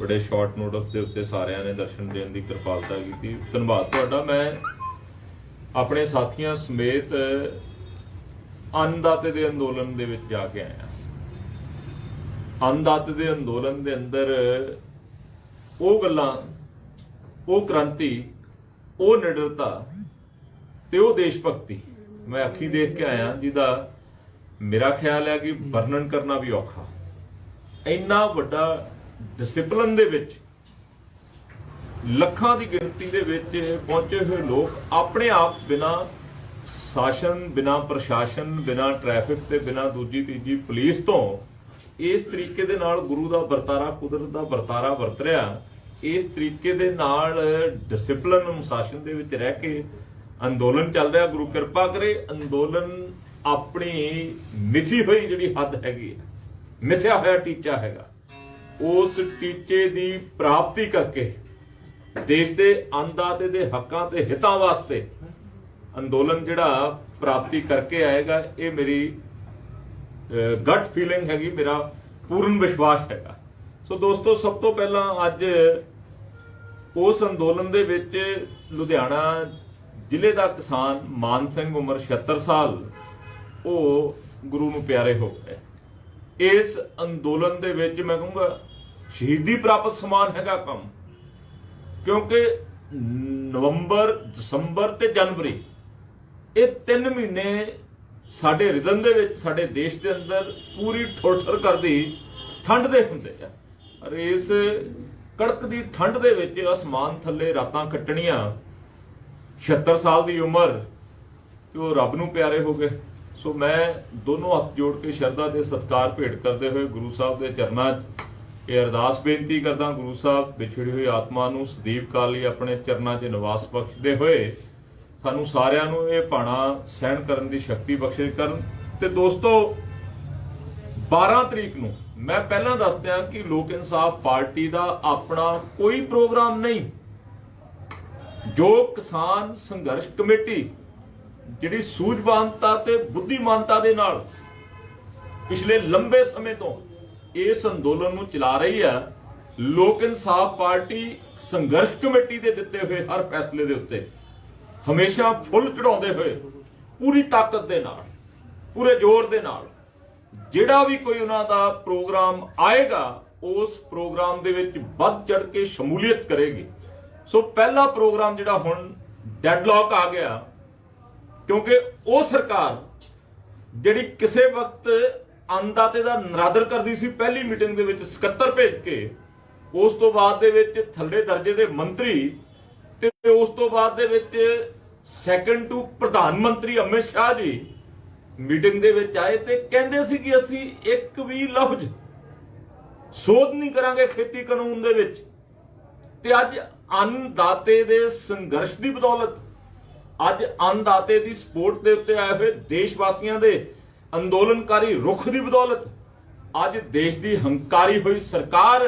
ਬੜੇ short notice ਦੇ ਉੱਤੇ ਸਾਰਿਆਂ ਨੇ ਦਰਸ਼ਨ ਦੇਣ ਦੀ ਕਿਰਪਾਲਤਾ ਕੀਤੀ। ਧੰਨਵਾਦ ਤੁਹਾਡਾ। ਮੈਂ ਆਪਣੇ ਸਾਥੀਆਂ ਸਮੇਤ ਅੰਨਦਾਤੇ ਦੇ ਅੰਦੋਲਨ ਦੇ ਵਿੱਚ ਜਾ ਕੇ ਆਇਆ। ਅੰਨਦਾਤੇ ਦੇ ਅੰਦੋਲਨ ਦੇ ਅੰਦਰ ਉਹ ਗੱਲਾਂ, ਉਹ ਕ੍ਰਾਂਤੀ, ਉਹ ਨਿਡਰਤਾ ਤੇ ਉਹ ਦੇਸ਼ ਭਗਤੀ ਮੈਂ ਅੱਖੀ ਦੇਖ ਕੇ ਆਇਆ, ਜਿਹਦਾ ਮੇਰਾ ਖਿਆਲ ਹੈ ਕਿ ਵਰਣਨ ਕਰਨਾ ਵੀ ਔਖਾ। ਇੰਨਾ ਵੱਡਾ ਡਿਸਪਲਿਨ ਦੇ ਵਿੱਚ, ਲੱਖਾਂ ਦੀ ਗਿਣਤੀ ਦੇ ਵਿੱਚ ਪਹੁੰਚੇ ਹੋਏ ਲੋਕ ਆਪਣੇ ਆਪ ਬਿਨਾ ਸ਼ਾਸਨ, ਬਿਨਾ ਪ੍ਰਸ਼ਾਸਨ, ਬਿਨਾ ਟ੍ਰੈਫਿਕ ਤੇ ਬਿਨਾ ਦੂਜੀ, ਤੀਜੀ ਪੁਲਿਸ ਤੋਂ ਇਸ ਤਰੀਕੇ ਦੇ ਨਾਲ ਗੁਰੂ ਦਾ ਵਰਤਾਰਾ, ਕੁਦਰਤ ਦਾ ਵਰਤਾਰਾ ਵਰਤ ਰਿਹਾ। ਇਸ ਤਰੀਕੇ ਦੇ ਨਾਲ ਡਿਸਪਲਿਨ ਅਨੁਸ਼ਾਸਨ ਦੇ ਵਿੱਚ ਰਹਿ ਕੇ ਅੰਦੋਲਨ ਚੱਲ ਰਿਹਾ। ਗੁਰੂ ਕਿਰਪਾ ਕਰੇ ਅੰਦੋਲਨ ਆਪਣੀ ਮਿਥੀ ਹੋਈ ਜਿਹੜੀ ਹੱਦ ਹੈਗੀ ਹੈ। ਮਿਥਿਆ ਹੋਇਆ ਟੀਚਾ ਹੈਗਾ। ਉਸ ਟੀਚੇ ਦੀ ਪ੍ਰਾਪਤੀ ਕਰਕੇ ਦੇਸ਼ ਦੇ ਅੰਦਾਤੇ ਦੇ ਹੱਕਾਂ ਤੇ ਹਿੱਤਾਂ ਵਾਸਤੇ ਅੰਦੋਲਨ ਜਿਹੜਾ ਪ੍ਰਾਪਤੀ ਕਰਕੇ ਆਏਗਾ, ਇਹ ਮੇਰੀ ਗਟ ਫੀਲਿੰਗ ਹੈਗੀ, ਮੇਰਾ ਪੂਰਨ ਵਿਸ਼ਵਾਸ ਹੈਗਾ। ਸੋ ਦੋਸਤੋ, ਸਭ ਤੋਂ ਪਹਿਲਾਂ ਅੱਜ ਉਸ ਅੰਦੋਲਨ ਦੇ ਵਿੱਚ ਲੁਧਿਆਣਾ ਜ਼ਿਲ੍ਹੇ ਦਾ ਕਿਸਾਨ ਮਾਨ ਸਿੰਘ ਉਮਰ 76 ਸਾਲ, ਉਹ ਗੁਰੂ ਨੂੰ ਪਿਆਰੇ ਹੋ ਗਏ। ਇਸ ਅੰਦੋਲਨ ਦੇ ਵਿੱਚ ਮੈਂ ਕਹੂੰਗਾ ਸ਼ਹੀਦੀ ਪ੍ਰਾਪਤ ਸਮਾਨ ਹੈਗਾ ਕੰਮ ਕਿਉਂਕਿ ਨਵੰਬਰ, ਦਸੰਬਰ ਤੇ ਜਨਵਰੀ ਇਹ ਤਿੰਨ ਮਹੀਨੇ ਸਾਡੇ ਰਿਦਮ ਦੇ ਵਿੱਚ, ਸਾਡੇ ਦੇਸ਼ ਦੇ ਅੰਦਰ ਪੂਰੀ ਠੋਠਰ ਕਰਦੀ, ਠੰਡ ਦੇ ਹੁੰਦੇ ਆ। ਔਰ ਇਸ ਕੜਕ ਦੀ ਠੰਡ ਦੇ ਵਿੱਚ ਅਸਮਾਨ ਥੱਲੇ ਰਾਤਾਂ ਕੱਟਣੀਆਂ 76 ਸਾਲ ਦੀ ਉਮਰ ਤੇ ਉਹ ਰੱਬ ਨੂੰ ਪਿਆਰੇ ਹੋ ਗਏ। ਸੋ ਮੈਂ ਦੋਨੋਂ ਹੱਥ ਜੋੜ ਕੇ ਸ਼ਰਧਾ ਦੇ ਸਤਕਾਰ ਭੇਟ ਕਰਦੇ ਹੋਏ ਗੁਰੂ ਸਾਹਿਬ ਦੇ ਚਰਨਾਂ 'ਚ ਇਹ ਅਰਦਾਸ ਬੇਨਤੀ ਕਰਦਾ ਗੁਰੂ ਸਾਹਿਬ, ਵਿਛੜੀ ਹੋਈ ਆਤਮਾ ਨੂੰ ਸਦੀਪ ਕਾਲ ਲਈ ਆਪਣੇ ਚਰਨਾਂ 'ਚ ਨਿਵਾਸ ਬਖਸ਼ਦੇ ਹੋਏ ਸਾਨੂੰ ਸਾਰਿਆਂ ਨੂੰ ਇਹ ਭਾਣਾ ਸਹਿਣ ਕਰਨ ਦੀ ਸ਼ਕਤੀ ਬਖਸ਼ਿਸ਼ ਕਰਨ। ਤੇ ਦੋਸਤੋ 12 ਤਰੀਕ ਨੂੰ ਮੈਂ ਪਹਿਲਾਂ ਦੱਸਦਿਆਂ ਕਿ ਲੋਕ ਇਨਸਾਫ ਪਾਰਟੀ ਦਾ ਆਪਣਾ ਕੋਈ ਪ੍ਰੋਗਰਾਮ ਨਹੀਂ। ਜੋ ਕਿਸਾਨ ਸੰਘਰਸ਼ ਕਮੇਟੀ ਜਿਹੜੀ ਸੂਝਵਾਨਤਾ ਤੇ ਬੁੱਧੀਮਾਨਤਾ ਦੇ ਨਾਲ ਪਿਛਲੇ ਲੰਬੇ ਸਮੇਂ ਤੋਂ ਇਸ ਅੰਦੋਲਨ ਨੂੰ ਚਲਾ ਰਹੀ ਹੈ, ਲੋਕ ਇਨਸਾਫ ਪਾਰਟੀ ਸੰਘਰਸ਼ ਕਮੇਟੀ ਦੇ ਦਿੱਤੇ ਹੋਏ ਹਰ ਫੈਸਲੇ ਦੇ ਉੱਤੇ। ਹਮੇਸ਼ਾ ਫੁੱਲ ਚੜਾਉਂਦੇ ਹੋਏ, ਪੂਰੀ ਤਾਕਤ ਦੇ ਨਾਲ, ਪੂਰੇ ਜ਼ੋਰ ਦੇ ਨਾਲ, ਜਿਹੜਾ ਵੀ ਕੋਈ ਉਹਨਾਂ ਦਾ ਪ੍ਰੋਗਰਾਮ ਆਏਗਾ, ਉਸ ਪ੍ਰੋਗਰਾਮ ਦੇ ਵਿੱਚ ਵੱਧ ਚੜ ਕੇ ਸ਼ਮੂਲੀਅਤ ਕਰੇਗੀ। ਸੋ ਪਹਿਲਾ ਪ੍ਰੋਗਰਾਮ ਜਿਹੜਾ ਹੁਣ ਡੈਡਲੌਕ ਆ ਗਿਆ, ਕਿਉਂਕਿ ਉਹ ਸਰਕਾਰ ਜਿਹੜੀ ਕਿਸੇ ਵਕਤ ਅੰਦਾਤੇ ਦਾ ਨਰਾਦਰ ਕਰਦੀ ਸੀ, ਪਹਿਲੀ ਮੀਟਿੰਗ ਦੇ ਵਿੱਚ ਸਕੱਤਰ ਭੇਜ ਕੇ। ਉਸ ਤੋਂ ਬਾਅਦ ਦੇ ਵਿੱਚ ਥੱਲੇ ਦਰਜੇ ਦੇ ਮੰਤਰੀ ਤੇ ਉਸ ਤੋਂ ਬਾਅਦ ਦੇ ਵਿੱਚ ਸੈਕੰਡ ਟੂ ਪ੍ਰਧਾਨ ਮੰਤਰੀ ਅਮਿਤ ਸ਼ਾਹ ਜੀ ਮੀਟਿੰਗ ਦੇ ਵਿੱਚ ਆਏ ਤੇ ਕਹਿੰਦੇ ਸੀ ਕਿ ਅਸੀਂ ਇੱਕ ਵੀ ਲਫ਼ਜ਼ ਸੋਧ ਨਹੀਂ ਕਰਾਂਗੇ ਖੇਤੀ ਕਾਨੂੰਨ ਦੇ ਵਿੱਚ। ਤੇ ਅੱਜ ਅੰਨਦਾਤੇ ਦੇ ਸੰਘਰਸ਼ ਦੀ ਬਦੌਲਤ, ਅੱਜ ਅੰਨਦਾਤੇ ਦੀ ਸਪੋਰਟ ਦੇ ਉੱਤੇ ਆਏ ਹੋਏ ਦੇਸ਼ ਵਾਸੀਆਂ ਦੇ ਅੰਦੋਲਨਕਾਰੀ ਰੁਖ ਦੀ ਬਦੌਲਤ। ਅੱਜ ਦੇਸ਼ ਦੀ ਹੰਕਾਰੀ ਹੋਈ ਸਰਕਾਰ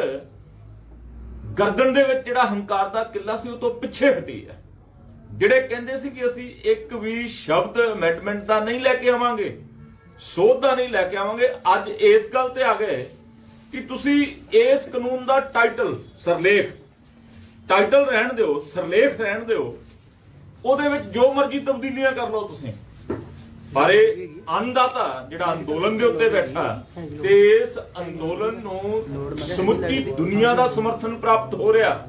ਗਰਦਨ ਦੇ ਵਿੱਚ ਜਿਹੜਾ ਹੰਕਾਰ ਦਾ ਕਿੱਲਾ ਸੀ, ਉਹ ਤੋਂ ਪਿੱਛੇ ਹਟੀ ਹੈ। ਜਿਹੜੇ ਕਹਿੰਦੇ ਸੀ ਕਿ ਅਸੀਂ ਇੱਕ ਵੀ ਸ਼ਬਦ ਅਮੈਂਡਮੈਂਟ ਦਾ ਨਹੀਂ ਲੈ ਕੇ ਆਵਾਂਗੇ, ਸੋਧ ਦਾ ਨਹੀਂ ਲੈ ਕੇ ਆਵਾਂਗੇ, ਅੱਜ ਇਸ ਗੱਲ ਤੇ ਆ ਗਏ ਕਿ ਤੁਸੀਂ ਇਸ ਕਾਨੂੰਨ ਦਾ ਟਾਈਟਲ ਸਰਲੇਖ ਟਾਈਟਲ ਰਹਿਣ ਦਿਓ, ਸਰਲੇਖ ਰਹਿਣ ਦਿਓ, ਉਹਦੇ ਵਿੱਚ ਜੋ ਮਰਜ਼ੀ ਤਬਦੀਲੀਆਂ ਕਰ ਲਓ ਤੁਸੀਂ। ਪਰ ਇਹ ਅੰਨਦਾਤਾ ਜਿਹੜਾ ਅੰਦੋਲਨ ਦੇ ਉੱਤੇ ਬੈਠਾ ਤੇ ਇਸ ਅੰਦੋਲਨ ਨੂੰ ਸਮੁੱਚੀ ਦੁਨੀਆ ਦਾ ਸਮਰਥਨ ਪ੍ਰਾਪਤ ਹੋ ਰਿਹਾ।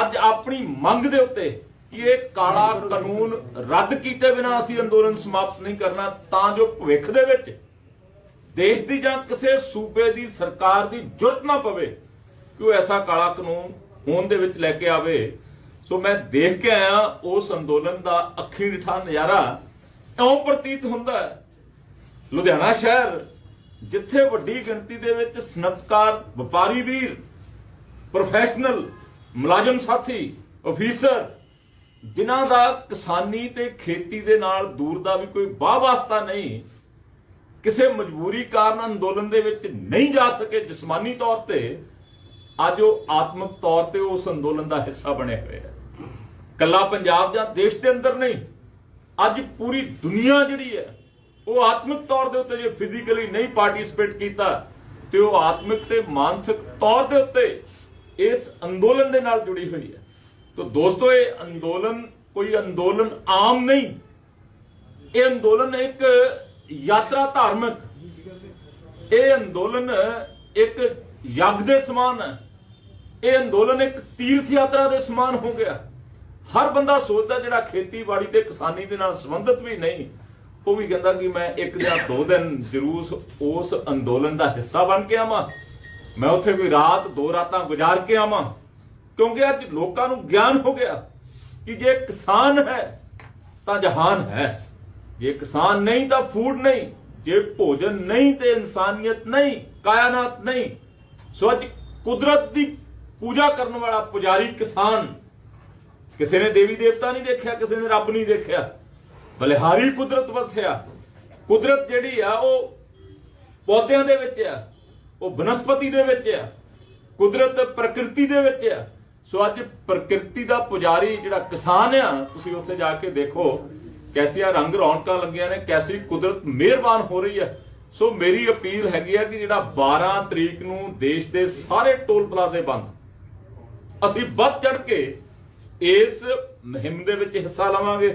ਅੱਜ ਆਪਣੀ ਮੰਗ ਦੇ ਉੱਤੇ ਕਿ ਇਹ ਕਾਲਾ ਕਾਨੂੰਨ ਰੱਦ ਕੀਤੇ ਬਿਨਾਂ ਅਸੀਂ ਅੰਦੋਲਨ ਸਮਾਪਤ ਨਹੀਂ ਕਰਨਾ, ਤਾਂ ਜੋ ਭਵਿੱਖ ਦੇ ਵਿੱਚ ਦੇਸ਼ ਦੀ ਜਾਂ ਕਿਸੇ ਸੂਬੇ ਦੀ ਸਰਕਾਰ ਦੀ ਜੁਰਤ ਨਾ ਪਵੇ ਕਿ ਉਹ ਐਸਾ ਕਾਲਾ ਕਾਨੂੰਨ ਹੋਣ ਦੇ ਵਿੱਚ ਲੈ ਕੇ ਆਵੇ। ਸੋ ਮੈਂ ਦੇਖ ਕੇ ਆਇਆ ਉਸ ਅੰਦੋਲਨ ਦਾ ਅੱਖੀ ਡਿਠਾ ਨਜ਼ਾਰਾ ਇਉਂ ਪ੍ਰਤੀਤ ਹੁੰਦਾ ਹੈ। ਲੁਧਿਆਣਾ ਸ਼ਹਿਰ, ਜਿੱਥੇ ਵੱਡੀ ਗਿਣਤੀ ਦੇ ਵਿੱਚ ਸਨਅਤਕਾਰ, ਵਪਾਰੀ ਵੀਰ ਪ੍ਰੋਫੈਸ਼ਨਲ ਮੁਲਾਜ਼ਮ ਸਾਥੀ ਅਫੀਸਰ ਜਿਨ੍ਹਾਂ ਦਾ ਕਿਸਾਨੀ ਤੇ ਖੇਤੀ ਦੇ ਨਾਲ ਦੂਰ ਦਾ ਵੀ ਕੋਈ ਬਾਹ ਵਾਸਤਾ ਨਹੀਂ, ਕਿਸੇ ਮਜਬੂਰੀ ਕਾਰਨ ਅੰਦੋਲਨ ਦੇ ਵਿੱਚ ਨਹੀਂ ਜਾ ਸਕੇ, ਜਿਸਮਾਨੀ ਤੌਰ ਤੇ ਅੱਜ ਉਹ ਆਤਮਿਕ ਤੌਰ ਤੇ ਉਸ ਅੰਦੋਲਨ ਦਾ ਹਿੱਸਾ ਬਣੇ ਹੋਏ ਆ ਕੱਲਾ ਪੰਜਾਬ ਜਾਂ ਦੇਸ਼ ਦੇ ਅੰਦਰ ਨਹੀਂ ਅੱਜ ਪੂਰੀ ਦੁਨੀਆ ਜਿਹੜੀ ਹੈ, ਉਹ ਆਤਮਿਕ ਤੌਰ ਦੇ ਉੱਤੇ ਜੇ ਫਿਜ਼ੀਕਲੀ ਨਹੀਂ ਪਾਰਟਿਸਿਪੇਟ ਕੀਤਾ, ਤੇ ਉਹ ਆਤਮਿਕ ਤੇ ਮਾਨਸਿਕ ਤੌਰ ਦੇ ਉੱਤੇ ਇਸ ਅੰਦੋਲਨ ਦੇ ਨਾਲ ਜੁੜੀ ਹੋਈ ਹੈ। ਤਾਂ ਦੋਸਤੋ, ਇਹ ਅੰਦੋਲਨ ਕੋਈ ਅੰਦੋਲਨ ਆਮ ਨਹੀਂ। ਇਹ ਅੰਦੋਲਨ ਇੱਕ ਯਾਤਰਾ ਧਾਰਮਿਕ। ਇਹ ਅੰਦੋਲਨ ਇੱਕ ਯੱਗ ਦੇ ਸਮਾਨ ਹੈ। ਇਹ ਅੰਦੋਲਨ ਇੱਕ ਤੀਰਥ ਯਾਤਰਾ ਦੇ ਸਮਾਨ ਹੋ ਗਿਆ। ਹਰ ਬੰਦਾ ਸੋਚਦਾ ਜਿਹੜਾ ਖੇਤੀਬਾੜੀ ਤੇ ਕਿਸਾਨੀ ਦੇ ਨਾਲ ਸੰਬੰਧਿਤ ਵੀ ਨਹੀਂ, ਉਹ ਵੀ ਕਹਿੰਦਾ ਕਿ ਮੈਂ ਇੱਕ ਜਾਂ ਦੋ ਦਿਨ ਜ਼ਰੂਰ ਉਸ ਅੰਦੋਲਨ ਦਾ ਹਿੱਸਾ ਬਣ ਕੇ ਆਵਾਂ। ਮੈਂ ਉੱਥੇ ਕੋਈ ਰਾਤ ਦੋ ਰਾਤਾਂ ਗੁਜ਼ਾਰ ਕੇ ਆਵਾਂ। ਕਿਉਂਕਿ ਅੱਜ ਲੋਕਾਂ ਨੂੰ ਗਿਆਨ ਹੋ ਗਿਆ ਕਿ ਜੇ ਕਿਸਾਨ ਹੈ, ਤਾਂ ਜਹਾਨ ਹੈ। ਜੇ ਕਿਸਾਨ ਨਹੀਂ, ਤਾਂ ਫੂਡ ਨਹੀਂ। ਜੇ ਭੋਜਨ ਨਹੀਂ, ਤੇ ਇਨਸਾਨੀਅਤ ਨਹੀਂ, ਕਾਇਨਾਤ ਨਹੀਂ। ਸੋ ਅੱਜ ਕੁਦਰਤ ਦੀ ਪੂਜਾ ਕਰਨ ਵਾਲਾ ਪੁਜਾਰੀ ਕਿਸਾਨ ਕਿਸੇ ਨੇ ਦੇਵੀ ਦੇਵਤਾ ਨਹੀਂ ਦੇਖਿਆ, ਕਿਸੇ ਨੇ ਰੱਬ ਨਹੀਂ ਦੇਖਿਆ। ਬਲਿਹਾਰੀ ਕੁਦਰਤ ਵਸਿਆ ਕੁਦਰਤ ਜਿਹੜੀ ਆ, ਉਹ ਪੌਦਿਆਂ ਦੇ ਵਿੱਚ ਆ, ਉਹ ਬਨਸਪਤੀ ਦੇ ਵਿੱਚ ਆ, ਕੁਦਰਤ ਪ੍ਰਕਿਰਤੀ ਦੇ ਵਿੱਚ ਆ। ਸੋ ਅੱਜ ਪ੍ਰਕਿਰਤੀ ਦਾ ਪੁਜਾਰੀ ਜਿਹੜਾ ਕਿਸਾਨ ਆ, ਤੁਸੀਂ ਉੱਥੇ ਜਾ ਕੇ ਦੇਖੋ, ਕੈਸੀਆਂ ਰੰਗ ਰੌਣਕਾਂ ਲੱਗੀਆਂ ਨੇ ਕੈਸੀ ਕੁਦਰਤ ਮਿਹਰਬਾਨ ਹੋ ਰਹੀ ਹੈ ਸੋ ਮੇਰੀ ਅਪੀਲ ਹੈਗੀ ਆ ਕਿ ਜਿਹੜਾ 12 ਤਰੀਕ ਨੂੰ ਦੇਸ਼ ਦੇ ਸਾਰੇ ਟੋਲ ਪਲਾਜ਼ੇ ਬੰਦ, ਅਸੀਂ ਵੱਧ ਚੜ ਕੇ ਇਸ ਮੁਹਿੰਮ ਦੇ ਵਿੱਚ ਹਿੱਸਾ ਲਵਾਂਗੇ।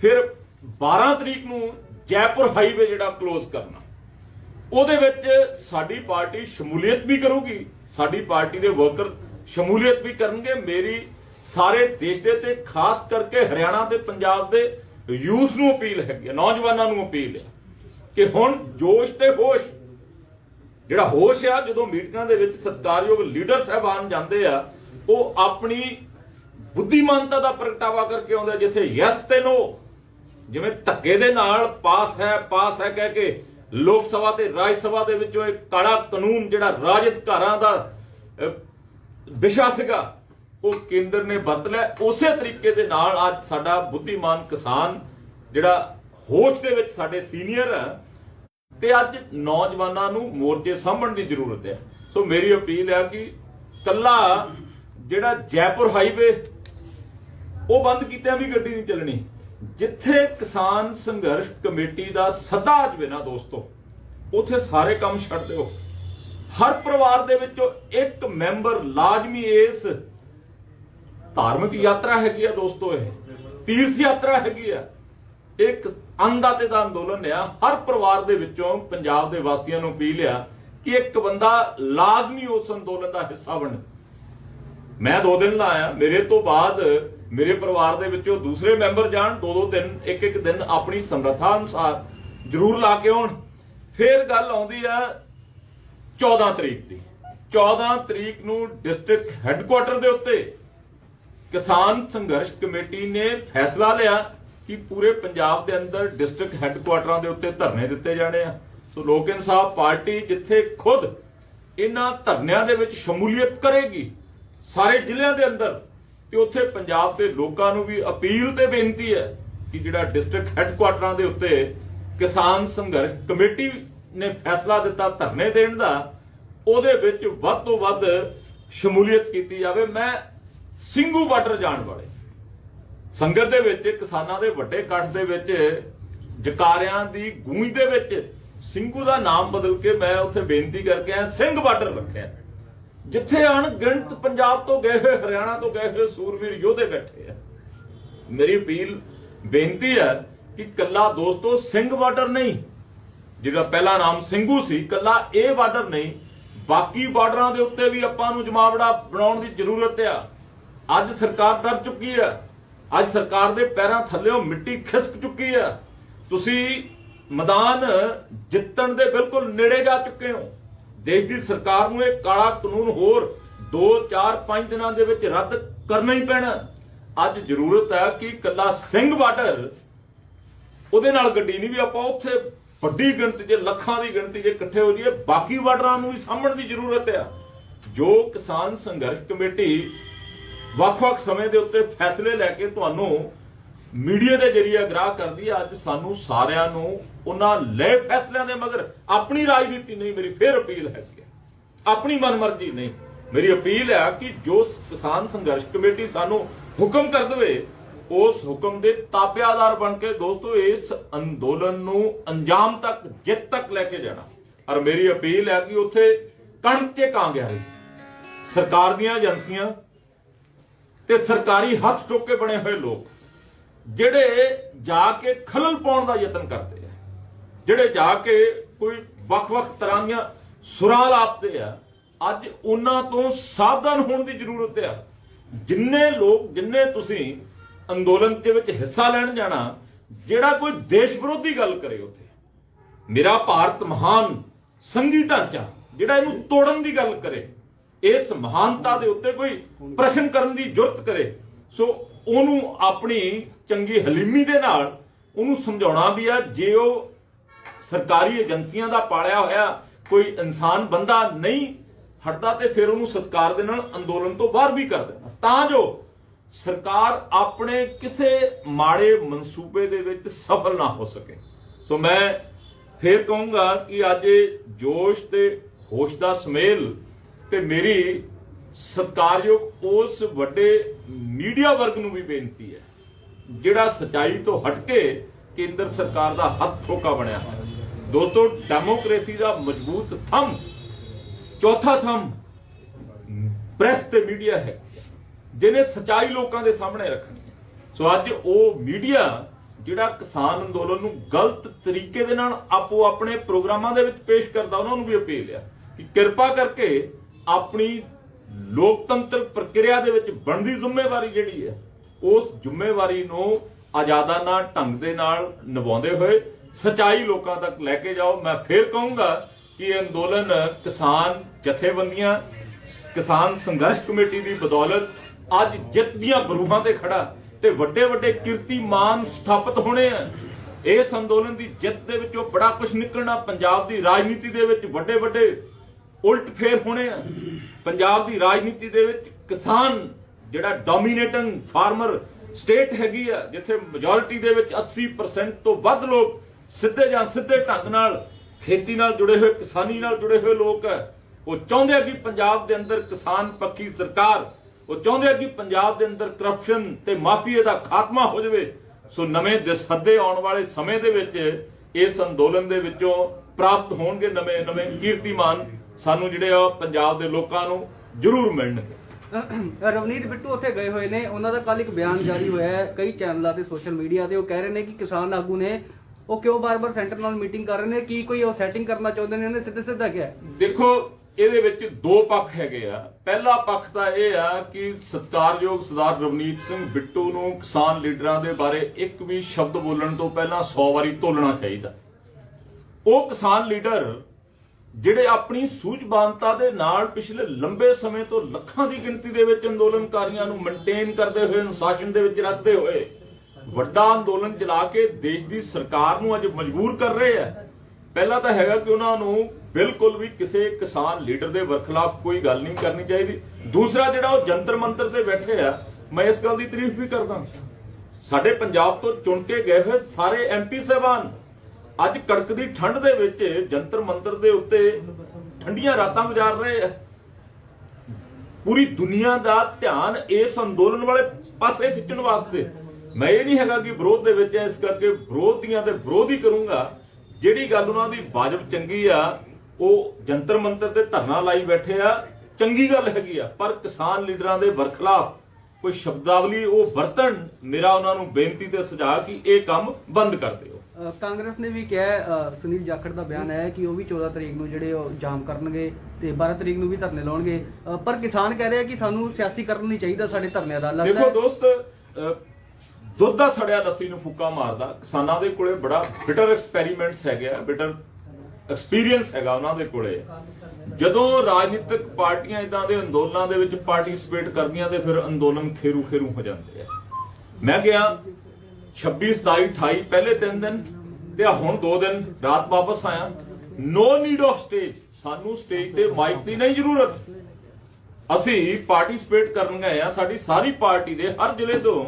ਫਿਰ 12 ਤਰੀਕ ਨੂੰ ਜੈਪੁਰ ਹਾਈਵੇ ਜਿਹੜਾ ਕਲੋਜ਼ ਕਰਨਾ। ਉਹਦੇ ਵਿੱਚ ਸਾਡੀ ਪਾਰਟੀ ਸ਼ਮੂਲੀਅਤ ਵੀ ਕਰੂਗੀ। ਸਾਡੀ ਪਾਰਟੀ ਦੇ ਵਰਕਰ ਸ਼ਮੂਲੀਅਤ ਵੀ ਕਰਨਗੇ। ਮੇਰੀ ਸਾਰੇ ਦੇਸ਼ ਦੇ ਤੇ ਖਾਸ ਕਰਕੇ ਹਰਿਆਣਾ ਤੇ ਪੰਜਾਬ ਦੇ ਯੂਥ ਨੂੰ ਅਪੀਲ ਹੈਗੀ ਹੈ ਨੌਜਵਾਨਾਂ ਨੂੰ ਅਪੀਲ ਹੈ ਕਿ ਹੁਣ ਜੋਸ਼ ਤੇ ਹੋਸ਼। ਜਿਹੜਾ ਹੋਸ਼ ਆ, ਜਦੋਂ ਮੀਟਿੰਗਾਂ ਦੇ ਵਿੱਚ ਸਤਿਕਾਰਯੋਗ ਲੀਡਰ ਸਾਹਿਬਾਨ ਜਾਂਦੇ ਆ, ਉਹ ਆਪਣੀ ਬੁੱਧੀਮਾਨਤਾ ਦਾ ਪ੍ਰਗਟਾਵਾ ਕਰਕੇ ਆਉਂਦਾ ਜਿੱਥੇ ਯੈਸ ਤੇ ਨੋ। ਜਿਵੇਂ ਧੱਕੇ ਦੇ ਨਾਲ ਪਾਸ ਹੈ ਪਾਸ ਹੈ ਕਹਿ ਕੇ ਲੋਕ ਸਭਾ ਤੇ ਰਾਜ ਸਭਾ ਦੇ ਵਿੱਚੋਂ ਇੱਕ ਕਾਲਾ ਕਾਨੂੰਨ ਜਿਹੜਾ ਰਾਜ ਅਧਿਕਾਰਾਂ ਦਾ ਵਿਸ਼ਾ ਸੀਗਾ, ਉਹ ਕੇਂਦਰ ਨੇ ਵਰਤ ਉਸੇ ਤਰੀਕੇ ਦੇ ਨਾਲ ਅੱਜ ਸਾਡਾ ਬੁੱਧੀਮਾਨ ਕਿਸਾਨ ਜਿਹੜਾ ਹੋਸ਼ ਦੇ ਵਿੱਚ ਸਾਡੇ ਸੀਨੀਅਰ ਹੈ ਤੇ ਅੱਜ ਨੌਜਵਾਨਾਂ ਨੂੰ ਮੋਰਚੇ ਸਾਂਭਣ ਦੀ ਜ਼ਰੂਰਤ ਹੈ। ਸੋ ਮੇਰੀ ਅਪੀਲ ਹੈ ਕਿ ਕੱਲਾ ਜਿਹੜਾ ਜੈਪੁਰ ਹਾਈਵੇ ਉਹ ਬੰਦ ਕੀਤਾ ਵੀ ਗੱਡੀ ਨਹੀਂ ਚੱਲਣੀ। ਜਿੱਥੇ ਕਿਸਾਨ ਸੰਘਰਸ਼ ਕਮੇਟੀ ਦਾ ਸੱਦਾ ਅੱਜ ਨਾ ਦੋਸਤੋ, ਉੱਥੇ ਸਾਰੇ ਕੰਮ ਛੱਡ ਦਿਓ। ਹਰ ਪਰਿਵਾਰ ਦੇ ਵਿੱਚੋਂ ਇੱਕ ਮੈਂਬਰ ਲਾਜ਼ਮੀ ਇਸ ਧਾਰਮਿਕ ਯਾਤਰਾ ਹੈਗੀ ਆ ਦੋਸਤੋ ਇਹ। ਤੀਰਥ ਯਾਤਰਾ ਹੈਗੀ ਆ। ਇੱਕ ਅੰਦਾਤੇ ਦਾ ਅੰਦੋਲਨ ਆ। ਹਰ ਪਰਿਵਾਰ ਦੇ ਵਿੱਚੋਂ ਪੰਜਾਬ ਦੇ ਵਾਸੀਆਂ ਨੂੰ ਅਪੀਲ ਆ ਕਿ ਇੱਕ ਬੰਦਾ ਲਾਜ਼ਮੀ ਉਸ ਅੰਦੋਲਨ ਦਾ ਹਿੱਸਾ ਬਣ। ਮੈਂ ਦੋ ਦਿਨ ਲਾਇਆ। ਮੇਰੇ ਤੋਂ ਬਾਅਦ ਮੇਰੇ ਪਰਿਵਾਰ ਦੇ ਵਿੱਚੋਂ ਦੂਸਰੇ ਮੈਂਬਰ ਜਾਣ ਦੋ ਦੋ ਦਿਨ ਇੱਕ ਇੱਕ ਦਿਨ ਆਪਣੀ ਸਮਰੱਥਾ ਅਨੁਸਾਰ ਜ਼ਰੂਰ ਲਾ ਕੇ ਆਉਣ। ਫਿਰ ਗੱਲ ਆਉਂਦੀ ਆ 14 ਤਰੀਕ ਦੀ। 14 ਤਰੀਕ ਨੂੰ ਡਿਸਟ੍ਰਿਕਟ ਹੈੱਡਕੁਆਟਰ ਦੇ ਉੱਤੇ ਕਿਸਾਨ ਸੰਘਰਸ਼ ਕਮੇਟੀ ਨੇ ਫੈਸਲਾ ਲਿਆ ਕਿ ਪੂਰੇ ਪੰਜਾਬ ਦੇ ਅੰਦਰ ਡਿਸਟ੍ਰਿਕਟ ਹੈੱਡਕੁਆਟਰਾਂ ਦੇ ਉੱਤੇ ਧਰਨੇ ਦਿੱਤੇ ਜਾਣੇ ਆ। ਸੋ ਲੋਕ ਇਨਸਾਫ ਪਾਰਟੀ ਜਿੱਥੇ ਖੁਦ ਇਹਨਾਂ ਧਰਨਿਆਂ ਦੇ ਵਿੱਚ ਸ਼ਮੂਲੀਅਤ ਕਰੇਗੀ, ਸਾਰੇ ਜ਼ਿਲ੍ਹਿਆਂ ਦੇ ਅੰਦਰ ਤੇ ਉੱਥੇ ਪੰਜਾਬ ਦੇ ਲੋਕਾਂ ਨੂੰ ਵੀ ਅਪੀਲ ਤੇ ਬੇਨਤੀ ਹੈ ਕਿ ਜਿਹੜਾ ਡਿਸਟ੍ਰਿਕਟ ਹੈੱਡਕੁਆਟਰਾਂ ਦੇ ਉੱਤੇ ਕਿਸਾਨ ਸੰਘਰਸ਼ ਕਮੇਟੀ ਨੇ ਫੈਸਲਾ ਦਿੱਤਾ, ਧਰਨੇ ਦੇਣ ਦਾ, ਉਹਦੇ ਵਿੱਚ ਵੱਧ ਤੋਂ ਵੱਧ ਸ਼ਮੂਲੀਅਤ ਕੀਤੀ ਜਾਵੇ। ਮੈਂ ਸਿੰਘੂ ਬਾਰਡਰ ਜਾਣ ਵਾਲੇ। ਸੰਗਤ ਦੇ ਵਿੱਚ, ਕਿਸਾਨਾਂ ਦੇ ਵੱਡੇ ਇਕੱਠ ਦੇ ਵਿੱਚ, ਜਕਾਰਿਆਂ ਦੀ ਗੂੰਜ ਦੇ ਵਿੱਚ ਸਿੰਘੂ ਦਾ ਨਾਮ ਬਦਲ ਕੇ ਮੈਂ ਉੱਥੇ ਬੇਨਤੀ ਕਰਕੇ ਆ ਸਿੰਘ ਬਾਰਡਰ ਰੱਖਿਆ। ਜਿੱਥੇ ਅਣਗਿਣਤ ਪੰਜਾਬ ਤੋਂ ਗਏ ਹੋਏ, ਹਰਿਆਣਾ ਤੋਂ ਗਏ ਹੋਏ ਸੂਰਵੀਰ ਯੋਧੇ ਬੈਠੇ ਆ। ਮੇਰੀ ਅਪੀਲ, ਬੇਨਤੀ ਹੈ ਕਿ ਕੱਲਾ ਦੋਸਤੋ, ਸਿੰਘ ਬਾਰਡਰ ਨਹੀਂ। ਜਿਹੜਾ ਪਹਿਲਾ ਨਾਮ ਸਿੰਘੂ ਸੀ, ਕੱਲਾ ਇਹ ਬਾਰਡਰ ਨਹੀਂ। ਬਾਕੀ ਬਾਰਡਰਾਂ ਦੇ ਉੱਤੇ ਵੀ ਆਪਾਂ ਨੂੰ ਜਮਾਵੜਾ ਬਣਾਉਣ ਦੀ ਜ਼ਰੂਰਤ ਆ। ਅੱਜ ਸਰਕਾਰ ਡਰ ਚੁੱਕੀ ਹੈ ਅੱਜ ਸਰਕਾਰ ਦੇ ਪੈਰਾਂ ਥੱਲੇੋਂ ਮਿੱਟੀ ਖਿਸਕ ਚੁੱਕੀ ਹੈ ਤੁਸੀਂ ਮੈਦਾਨ ਜਿੱਤਣ ਦੇ ਬਿਲਕੁਲ ਨੇੜੇ ਜਾ ਚੁੱਕੇ ਹੋ। ਦੇਸ਼ ਦੀ ਸਰਕਾਰ ਨੂੰ ਇਹ ਕਾਲਾ ਕਾਨੂੰਨ ਹੋਰ 2 4 5 ਦਿਨਾਂ ਦੇ ਵਿੱਚ ਰੱਦ ਕਰਨਾ ਹੀ ਪੈਣਾ। ਅੱਜ ਜ਼ਰੂਰਤ ਹੈ ਕਿ ਕੱਲਾ ਸਿੰਘ ਬਾਰਡਰ, ਉਹਦੇ ਨਾਲ ਗੱਡੀ ਨਹੀਂ ਵੀ ਆਪਾਂ ਉੱਥੇ ਵੱਡੀ ਗਿਣਤੀ 'ਚ ਲੱਖਾਂ ਦੀ ਗਿਣਤੀ 'ਚ ਇਕੱਠੇ ਹੋ ਜਾਈਏ, ਬਾਕੀ ਬਾਰਡਰਾਂ ਨੂੰ ਵੀ ਸਾਂਭਣ ਦੀ ਜ਼ਰੂਰਤ ਹੈ ਜੋ ਕਿਸਾਨ ਸੰਘਰਸ਼ ਕਮੇਟੀ ਵੱਖ-ਵੱਖ ਸਮੇਂ ਦੇ ਉੱਤੇ ਫੈਸਲੇ ਲੈ ਕੇ ਤੁਹਾਨੂੰ ਮੀਡੀਆ ਦੇ ਜ਼ਰੀਏ ਗ੍ਰਾਹ ਕਰਦੀ ਹੈ ਅੱਜ ਸਾਨੂੰ ਸਾਰਿਆਂ ਨੂੰ ਉਹਨਾਂ ਲੈ ਫੈਸਲਿਆਂ ਦੇ ਮਗਰ ਆਪਣੀ ਰਾਜਨੀਤੀ ਨਹੀਂ, ਮੇਰੀ ਫੇਰ ਅਪੀਲ ਹੈ ਕਿ ਆਪਣੀ ਮਨਮਰਜ਼ੀ ਨਹੀਂ। ਮੇਰੀ ਅਪੀਲ ਹੈ ਕਿ ਜੋ ਕਿਸਾਨ ਸੰਘਰਸ਼ ਕਮੇਟੀ ਸਾਨੂੰ ਹੁਕਮ ਕਰ ਦੇਵੇ, ਉਸ ਹੁਕਮ ਦੇ ਤਾਬਿਆਦਾਰ ਬਣ ਕੇ ਦੋਸਤੋ, ਇਸ ਅੰਦੋਲਨ ਨੂੰ ਅੰਜਾਮ ਤੱਕ, ਜਿੱਤ ਤੱਕ ਲੈ ਕੇ ਜਾਣਾ। ਔਰ ਮੇਰੀ ਅਪੀਲ ਹੈ ਕਿ ਉੱਥੇ ਕਣਕ ਤੇ ਕਾਂਗਿਆਰੀ ਸਰਕਾਰ ਦੀਆਂ ਏਜੰਸੀਆਂ ਤੇ ਸਰਕਾਰੀ ਹੱਥ ਚੁੱਕ ਕੇ ਬਣੇ ਹੋਏ ਲੋਕ ਜਿਹੜੇ ਜਾ ਕੇ ਖਲਲ ਪਾਉਣ ਦਾ ਯਤਨ ਕਰਦੇ ਆ, ਜਿਹੜੇ ਜਾ ਕੇ ਕੋਈ ਵੱਖ-ਵੱਖ ਤਰ੍ਹਾਂ ਦੀਆਂ ਸੁਰਾਂ ਲਾਪਦੇ ਆ, ਅੱਜ ਉਹਨਾਂ ਤੋਂ ਸਾਵਧਾਨ ਹੋਣ ਦੀ ਜ਼ਰੂਰਤ ਆ। ਜਿੰਨੇ ਲੋਕ, ਜਿੰਨੇ ਤੁਸੀਂ ਅੰਦੋਲਨ ਦੇ ਵਿੱਚ ਹਿੱਸਾ ਲੈਣ ਜਾਣਾ, ਜਿਹੜਾ ਕੋਈ ਦੇਸ਼ ਵਿਰੋਧੀ ਗੱਲ ਕਰੇ ਉੱਥੇ, ਮੇਰਾ ਭਾਰਤ ਮਹਾਨ ਸੰਘੀ ਢਾਂਚਾ, ਜਿਹੜਾ ਇਹਨੂੰ ਤੋੜਨ ਦੀ ਗੱਲ ਕਰੇ, ਇਸ ਮਹਾਨਤਾ ਦੇ ਉੱਤੇ ਕੋਈ ਪ੍ਰਸ਼ਨ ਕਰਨ ਦੀ ਜੁਰਤ ਕਰੇ, ਸੋ ਉਹਨੂੰ ਆਪਣੀ ਚੰਗੀ ਹਲੀਮੀ ਦੇ ਨਾਲ ਉਹਨੂੰ ਸਮਝਾਉਣਾ ਵੀ ਆ, ਜੇ ਉਹ ਸਰਕਾਰੀ ਏਜੰਸੀਆਂ ਦਾ ਪਾਲਿਆ ਹੋਇਆ ਕੋਈ ਇਨਸਾਨ ਬੰਦਾ ਨਹੀਂ ਹਟਦਾ ਤੇ ਫਿਰ ਉਹਨੂੰ ਸਤਕਾਰ ਦੇ ਨਾਲ ਅੰਦੋਲਨ ਤੋਂ ਬਾਹਰ ਵੀ ਕਰ ਦੇਣਾ ਤਾਂ ਜੋ ਸਰਕਾਰ ਆਪਣੇ ਕਿਸੇ ਮਾੜੇ ਮਨਸੂਬੇ ਦੇ ਵਿੱਚ ਸਫਲ ਨਾ ਹੋ ਸਕੇ। ਸੋ ਮੈਂ ਫਿਰ ਕਹੂੰਗਾ ਕਿ ਅੱਜ ਜੋਸ਼ ਤੇ ਹੋਸ਼ ਦਾ ਸਮੇਲ ਤੇ ਮੇਰੀ ਸਤਕਾਰਯੋਗ ਉਸ ਵੱਡੇ ਮੀਡੀਆ ਵਰਗ ਨੂੰ ਵੀ ਬੇਨਤੀ ਹੈ, ਜਿਹੜਾ ਸਚਾਈ ਤੋਂ ਹਟ ਕੇ ਕੇਂਦਰ ਸਰਕਾਰ ਦਾ ਹੱਥ ਠੋਕਾ ਬਣਿਆ। ਦੋਸਤੋ, ਡੈਮੋਕ੍ਰੇਸੀ ਦਾ ਮਜ਼ਬੂਤ ਥੰਮ, ਚੌਥਾ ਥੰਮ ਪ੍ਰੈਸ ਤੇ ਮੀਡੀਆ ਹੈ, ਜਿਹਨੇ ਸਚਾਈ ਲੋਕਾਂ ਦੇ ਸਾਹਮਣੇ ਰੱਖਣੀ ਹੈ। ਸੋ ਅੱਜ ਉਹ ਮੀਡੀਆ ਜਿਹੜਾ ਕਿਸਾਨ ਅੰਦੋਲਨ ਨੂੰ ਗਲਤ ਤਰੀਕੇ ਦੇ ਨਾਲ ਆਪੋ ਆਪਣੇ ਪ੍ਰੋਗਰਾਮਾਂ ਦੇ ਵਿੱਚ ਪੇਸ਼ ਕਰਦਾ, ਉਹਨਾਂ ਨੂੰ ਵੀ ਅਪੀਲ ਆ ਕਿ ਕਿਰਪਾ ਕਰਕੇ ਆਪਣੀ ਲੋਕਤੰਤਰ ਪ੍ਰਕਿਰਿਆ ਦੇ ਵਿੱਚ ਬਣਦੀ ਜ਼ਿੰਮੇਵਾਰੀ ਜਿਹੜੀ ਹੈ, ਉਸ ਜ਼ਿੰਮੇਵਾਰੀ ਨੂੰ ਆਜ਼ਾਦਾਨਾ ਢੰਗ ਦੇ ਨਾਲ ਨਿਭਾਉਂਦੇ ਹੋਏ ਸਚਾਈ ਲੋਕਾਂ ਤੱਕ ਲੈ ਕੇ ਜਾਓ। ਮੈਂ ਫੇਰ ਕਹੂੰਗਾ ਕਿ ਇਹ ਅੰਦੋਲਨ ਕਿਸਾਨ ਜਥੇਬੰਦੀਆਂ, ਕਿਸਾਨ ਸੰਘਰਸ਼ ਕਮੇਟੀ ਦੀ ਬਦੌਲਤ ਅੱਜ ਜਿੱਤ ਦੀਆਂ ਬਰੂਹਾਂ ਤੇ ਖੜਾ ਤੇ ਵੱਡੇ ਵੱਡੇ ਕੀਰਤੀਮਾਨ ਸਥਾਪਿਤ ਹੋਣੇ ਆ। ਇਸ ਅੰਦੋਲਨ ਦੀ ਜਿੱਤ ਦੇ ਵਿੱਚੋਂ ਬੜਾ ਕੁਝ ਨਿਕਲਣਾ ਪੰਜਾਬ ਦੀ ਰਾਜਨੀਤੀ ਦੇ ਵਿੱਚ ਵੱਡੇ ਵੱਡੇ ਉਲਟ ਫੇਰ ਹੋਣੇ ਆ। ਪੰਜਾਬ ਦੀ ਰਾਜਨੀਤੀ ਦੇ ਵਿੱਚ ਕਿਸਾਨ ਜਿਹੜਾ ਡੋਮੀਨੇਟਿੰਗ ਫਾਰਮਰ ਸਟੇਟ ਹੈਗੀ ਆ, ਜਿੱਥੇ ਮੈਜੋਰਿਟੀ ਦੇ ਵਿੱਚ 80% ਤੋਂ ਵੱਧ ਲੋਕ ਸਿੱਧੇ ਜਾਂ ਸਿੱਧੇ ਢੰਗ ਨਾਲ ਖੇਤੀ ਨਾਲ ਜੁੜੇ ਹੋਏ, ਕਿਸਾਨੀ ਨਾਲ ਜੁੜੇ ਹੋਏ ਲੋਕ ਹੈ ਉਹ ਚਾਹੁੰਦੇ ਆ ਕਿ ਪੰਜਾਬ ਦੇ ਅੰਦਰ ਕਿਸਾਨ ਪੱਖੀ ਸਰਕਾਰ, ਉਹ ਚਾਹੁੰਦੇ ਆ ਕਿ ਪੰਜਾਬ ਦੇ ਅੰਦਰ ਕਰਪਸ਼ਨ ਤੇ ਮਾਫੀਏ ਦਾ ਖਾਤਮਾ ਹੋ ਜਾਵੇ। ਸੋ ਨਵੇਂ ਦਿਸਹੱਦੇ ਆਉਣ ਵਾਲੇ ਸਮੇਂ ਦੇ ਵਿੱਚ ਇਸ ਅੰਦੋਲਨ ਦੇ ਵਿੱਚੋਂ ਪ੍ਰਾਪਤ ਹੋਣਗੇ ਨਵੇਂ ਨਵੇਂ ਕੀਰਤੀਮਾਨ ਸਾਨੂੰ ਜਿਹੜੇ ਆ ਪੰਜਾਬ ਦੇ ਲੋਕਾਂ ਨੂੰ ਜ਼ਰੂਰ ਮਿਲਣਗੇ। ਰਵਨੀਤ ਬਿੱਟੂ ਉੱਥੇ ਗਏ ਹੋਏ ਨੇ। ਉਹਨਾਂ ਦਾ ਕੱਲ ਇੱਕ ਬਿਆਨ ਜਾਰੀ ਹੋਇਆ ਹੈ। ਕਈ ਚੈਨਲਾਂ ਤੇ ਸੋਸ਼ਲ ਮੀਡੀਆ ਤੇ ਉਹ ਕਹਿ ਰਹੇ ਨੇ ਕਿ ਕਿਸਾਨ ਆਗੂ ਨੇ ਉਹ ਕਿਉਂ ਬਾਰ-ਬਾਰ ਸੈਂਟਰ ਨਾਲ ਮੀਟਿੰਗ ਕਰ ਰਹੇ ਨੇ? ਕੀ ਕੋਈ ਉਹ ਸੈਟਿੰਗ ਕਰਨਾ ਚਾਹੁੰਦੇ ਨੇ? ਉਹਨੇ ਸਿੱਧੇ ਸਿੱਧਾ ਕਿਹਾ ਦੇਖੋ ਇਹਦੇ ਵਿੱਚ ਦੋ ਪੱਖ ਹੈਗੇ ਆ। ਪਹਿਲਾ ਪੱਖ ਤਾਂ ਇਹ ਆ ਕਿ ਸਤਕਾਰਯੋਗ ਸਰਦਾਰ ਰਵਨੀਤ ਸਿੰਘ ਬਿੱਟੂ ਨੂੰ ਕਿਸਾਨ ਲੀਡਰਾਂ ਦੇ ਬਾਰੇ ਇੱਕ ਵੀ ਸ਼ਬਦ ਬੋਲਣ ਤੋਂ ਪਹਿਲਾਂ 100 ਵਾਰੀ ਤੋਲਣਾ ਚਾਹੀਦਾ। ਉਹ ਕਿਸਾਨ ਲੀਡਰ ਜਿਹੜੇ ਆਪਣੀ ਸੂਝਵਾਨਤਾ ਦੇ ਨਾਲ ਪਿਛਲੇ ਲੰਬੇ ਸਮੇਂ ਤੋਂ ਲੱਖਾਂ ਦੀ ਗਿਣਤੀ ਦੇ ਵਿੱਚ ਅੰਦੋਲਨਕਾਰੀਆਂ ਨੂੰ ਮੇਨਟੇਨ ਕਰਦੇ ਹੋਏ, ਅਨੁਸ਼ਾਸਨ ਦੇ ਵਿੱਚ ਰੱਖਦੇ ਹੋਏ ਵੱਡਾ ਅੰਦੋਲਨ ਚਲਾ ਕੇ ਦੇਸ਼ ਦੀ ਸਰਕਾਰ ਨੂੰ ਅੱਜ ਮਜਬੂਰ ਕਰ ਰਹੇ ਆ। ਪਹਿਲਾ ਤਾਂ ਹੈਗਾ ਕਿ ਉਹਨਾਂ ਨੂੰ ਬਿਲਕੁਲ ਵੀ ਕਿਸੇ ਕਿਸਾਨ ਲੀਡਰ ਦੇ ਵਰਖਲਾਫ ਕੋਈ ਗੱਲ ਨਹੀਂ ਕਰਨੀ ਚਾਹੀਦੀ। ਦੂਸਰਾ ਜਿਹੜਾ ਉਹ ਜੰਤਰ ਮੰਤਰ ਤੇ ਬੈਠੇ ਆ, ਮੈਂ ਇਸ ਗੱਲ ਦੀ ਤਾਰੀਫ ਵੀ ਕਰਦਾ ਸਾਡੇ ਪੰਜਾਬ ਤੋਂ ਚੁਣ ਕੇ ਗਏ ਹੋਏ ਸਾਰੇ ਐਮਪੀ ਸਾਹਿਬਾਨ ਅੱਜ ਕੜਕਦੀ ਠੰਡ ਦੇ ਵਿੱਚ ਜੰਤਰ ਮੰਤਰ ਦੇ ਉੱਤੇ ਠੰਡੀਆਂ ਰਾਤਾਂ ਗੁਜ਼ਾਰ ਰਹੇ ਆ। ਪੂਰੀ ਦੁਨੀਆ ਦਾ ਧਿਆਨ ਇਸ ਅੰਦੋਲਨ ਵਾਲੇ ਪਾਸੇ ਖਿੱਚਣ ਵਾਸਤੇ। ਮੈਂ ਇਹ ਨਹੀਂ ਹੈਗਾ ਕਿ ਵਿਰੋਧ ਦੇ ਵਿੱਚ ਐ, ਇਸ ਕਰਕੇ ਵਿਰੋਧੀਆਂ ਦੇ ਵਿਰੋਧ ਹੀ ਕਰੂੰਗਾ। ਜਿਹੜੀ ਗੱਲ ਉਹਨਾਂ ਦੀ ਵਾਜਬ ਚੰਗੀ ਆ ਉਹ ਜੰਤਰ ਮੰਤਰ ਤੇ ਧਰਨਾ ਲਾਈ ਬੈਠੇ ਆ ਚੰਗੀ ਗੱਲ ਹੈਗੀ ਆ। ਪਰ ਕਿਸਾਨ ਲੀਡਰਾਂ ਦੇ ਵਰਖਲਾਫ ਕੋਈ ਸ਼ਬਦਾਵਲੀ ਉਹ ਵਰਤਣ ਮੇਰਾ ਉਹਨਾਂ ਨੂੰ ਬੇਨਤੀ ਤੇ ਸੁਝਾਅ ਕਿ ਇਹ ਕੰਮ ਬੰਦ ਕਰ ਦਿਓ। ਕਾਂਗਰਸ ਨੇ ਵੀ ਕਿਹਾ ਅ, ਸੁਨੀਲ ਜਾਖੜ ਦਾ ਬਿਆਨ ਹੈ ਕਿ ਉਹ ਵੀ 14 ਤਰੀਕ ਨੂੰ ਜਿਹੜੇ ਉਹ ਜਾਮ ਕਰਨਗੇ ਤੇ 12 ਤਰੀਕ ਨੂੰ ਵੀ ਧਰਨੇ ਲਾਉਣਗੇ। ਅ, ਪਰ ਕਿਸਾਨ ਕਹਿ ਰਹੇ ਆ ਕਿ ਸਾਨੂੰ ਸਿਆਸੀਕਰਨ ਨਹੀਂ ਚਾਹੀਦਾ ਸਾਡੇ ਧਰਨਿਆਂ ਦਾ। ਲੱਗਦਾ ਦੇਖੋ ਹੈ- ਦੋਸਤ ਅਹ, ਦੁੱਧ ਦਾ ਸੜਿਆ ਲੱਸੀ ਨੂੰ ਫੂਕਾ ਮਾਰਦਾ। ਕਿਸਾਨਾਂ ਦੇ ਕੋਲੇ ਬੜਾ ਬਿਟਰ ਐਕਸਪੈਰੀਮੈਂਟਸ ਹੈਗੇ ਆ ਬਿਟਰ ਐਕਸਪੀਰੀਅੰਸ ਹੈਗਾ ਉਹਨਾਂ ਦੇ ਕੋਲੇ। ਜਦੋਂ ਰਾਜਨੀਤਿਕ ਪਾਰਟੀਆਂ ਇਦਾਂ ਦੇ ਅੰਦੋਲਨਾਂ ਦੇ ਵਿੱਚ ਪਾਰਟਿਸਿਪੇਟ ਕਰਦੀਆਂ ਤੇ ਫਿਰ ਅੰਦੋਲਨ ਖੇਰੂ ਖੇਰੂ ਹੋ ਜਾਂਦੇ ਆ। ਮੈਂ ਗਿਆ 26 27 28 ਪਹਿਲੇ ਤਿੰਨ ਦਿਨ ਤੇ ਹੁਣ ਦੋ ਦਿਨ, ਰਾਤ ਵਾਪਸ ਆਇਆ। ਨੋ ਨੀਡ ਆਫ ਸਟੇਜ ਸਾਨੂੰ ਸਟੇਜ ਤੇ ਮਾਈਕ ਦੀ ਨਹੀਂ ਜ਼ਰੂਰਤ। ਅਸੀਂ ਪਾਰਟਿਸਿਪੇਟ ਕਰਨ ਗਏ ਆ ਸਾਡੀ ਸਾਰੀ ਪਾਰਟੀ ਦੇ ਹਰ ਜ਼ਿਲ੍ਹੇ ਤੋਂ